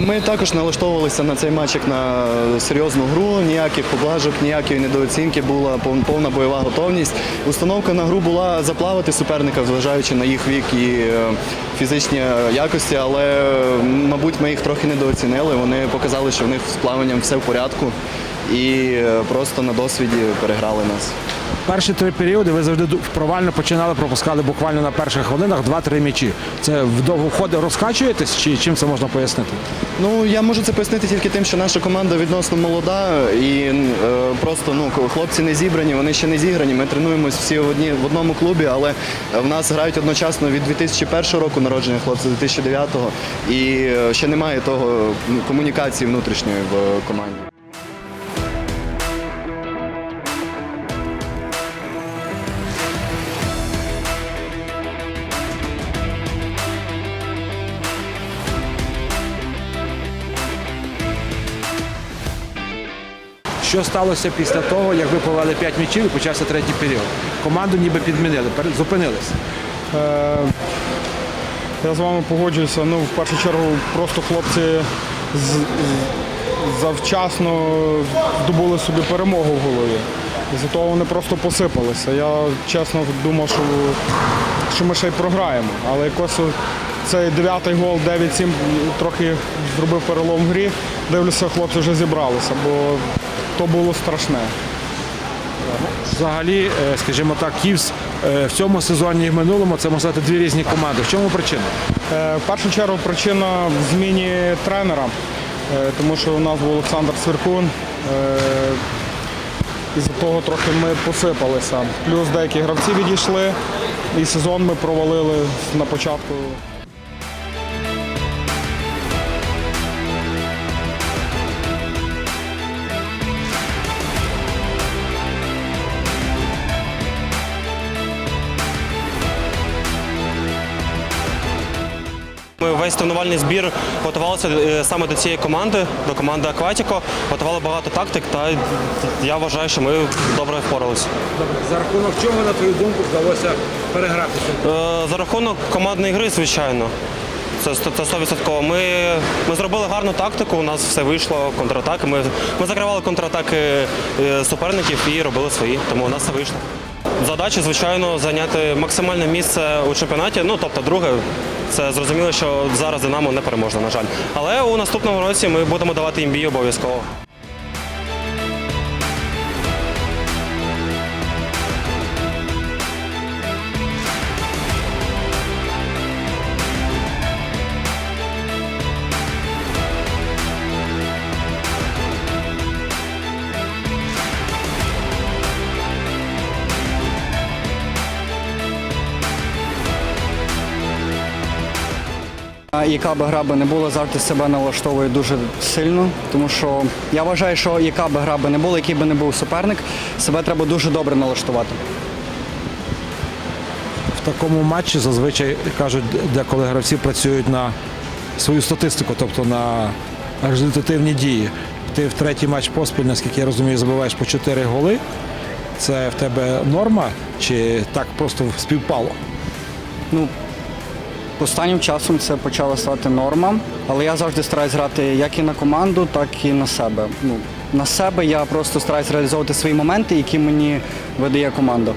Ми також налаштовувалися на цей матч як на серйозну гру, ніяких поблажок, ніякої недооцінки, була повна бойова готовність. Установка на гру була заплавити суперника, зважаючи на їх вік і е, фізичні якості, але, мабуть, ми їх трохи недооцінили. Вони показали, що в них з плаванням все в порядку і е, просто на досвіді переграли нас. Перші три періоди ви завжди провально починали, пропускали буквально на перших хвилинах 2-3 м'ячі. Це вдовго ходи розкачуєтесь чи чим це можна пояснити? Ну я можу це пояснити тільки тим, що наша команда відносно молода і е, просто ну хлопці не зібрані, вони ще не зіграні. Ми тренуємось всі в одні в одному клубі, але в нас грають одночасно від 2001 року народження хлопці 2009-го. І е, ще немає того ну, комунікації внутрішньої в команді. Що сталося після того, як ви повели 5 м'ячів і почався третій період? Команду ніби підмінили, зупинилися. Е, Я з вами погоджуюся. Ну, в першу чергу, просто хлопці завчасно здобули собі перемогу в голові. І за того вони просто посипалися. Я чесно думав, що, що ми ще й програємо. Але якось цей дев'ятий гол 9-7 трохи зробив перелом в грі. Дивлюся, хлопці вже зібралися, бо то було страшне. Взагалі, е, скажімо так, Ківс е, в цьому сезоні і в минулому це можна сказати дві різні команди. В чому причина? Е, В першу чергу причина в зміні тренера, тому що у нас був Олександр Свиркун. е, І за того трохи ми посипалися. Плюс деякі гравці відійшли, і сезон ми провалили на початку. Ми весь тренувальний збір готувалися е, саме до цієї команди, до команди Акватіко. Готували багато тактик, та я вважаю, що ми добре впоралися. За рахунок чого, на твою думку, вдалося переграти? Е, За рахунок командної гри, звичайно. Це це 100%. Ми, ми зробили гарну тактику, у нас все вийшло, контратаки. Ми, ми закривали контратаки е, суперників і робили свої, тому у нас все вийшло. Задача, звичайно, зайняти максимальне місце у чемпіонаті. Ну, тобто, друге, це зрозуміло, що зараз Динамо не переможна, на жаль. Але у наступному році ми будемо давати їм бій обов'язково. Яка би гра би не була, завжди себе налаштовує дуже сильно, тому що я вважаю, що яка би гра би не була, який би не був суперник, себе треба дуже добре налаштувати. В такому матчі зазвичай кажуть, деколи гравці працюють на свою статистику, тобто на результативні дії. Ти в третій матч поспіль, наскільки я розумію, забиваєш по 4 голи. Це в тебе норма чи так просто співпало? Ну, останнім часом це почала стати норма, але я завжди стараюсь грати як і на команду, так і на себе. Ну, на себе я просто стараюсь реалізовувати свої моменти, які мені видає команда.